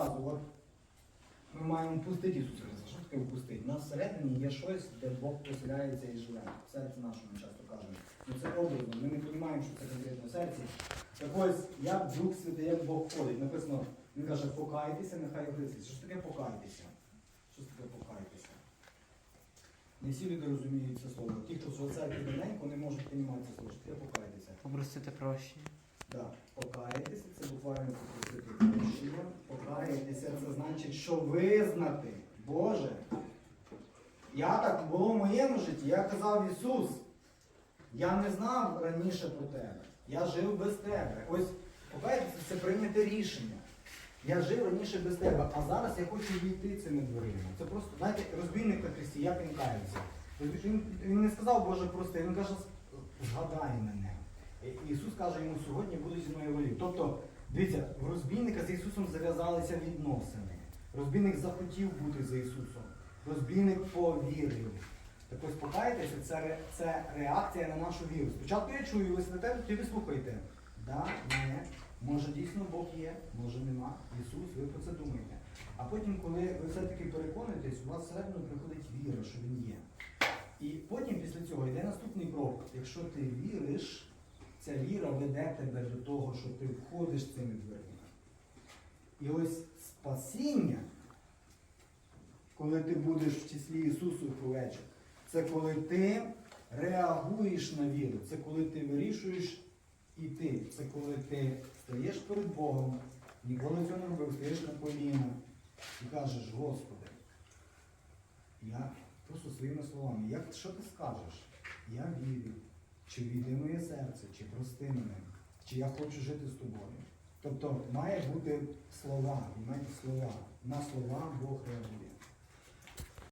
от ми маємо пустити Ісуса Христа. Що таке впустити? У нас всередині є щось, де Бог поселяється і живе. В серці нашому часто кажемо. Ну це образно, ми не розуміємо, що це конкретно в серці. Так ось, як Дух Святий, як Бог ходить. Написано, він каже, покайтеся, нехай огризиться. Що ж таке покайтеся? Що ж таке покайтеся? Не всі люди розуміють це слово. Ті, хто в церкві давненько, не можуть розуміти це слово. Що таке покайтеся? Попросити прощення. Так, покаятися це буквально попросити прощення. Покаятися це значить, що визнати, Боже. Я так було в моєму житті, я казав Ісус, я не знав раніше про тебе. Я жив без тебе. Ось покаятися це прийняти рішення. Я жив раніше без тебе, а зараз я хочу війти цими дверима. Це просто, знаєте, розбійник на хресті, як він кається. Він, він не сказав, Боже, прости, він каже, згадай мене. Ісус каже йому, сьогодні буду зі мною волі. Тобто, дивіться, в розбійника з Ісусом зав'язалися відносини. Розбійник захотів бути за Ісусом. Розбійник повірив. Так ось покаятися це, це реакція на нашу віру. Спочатку я чую, ви сидите, тоді слухайте. Да, ні, може дійсно Бог є, може нема. Ісус, ви про це думаєте. А потім, коли ви все-таки переконуєтесь, у вас всередину приходить віра, що він є. І потім після цього йде наступний крок. Якщо ти віриш, ця віра веде тебе до того, що ти входиш цими дверима. І ось спасіння, коли ти будеш в числі Ісусу овечок, це коли ти реагуєш на віру, це коли ти вирішуєш іти, це коли ти стаєш перед Богом, ніколи цього не робив, стаєш на коліна і кажеш, Господи, я просто своїми словами, як, що ти скажеш? Я вірю, чи війди моє серце, чи прости мене, чи я хочу жити з тобою. Тобто має бути слова, мають слова. На слова Бог реагує.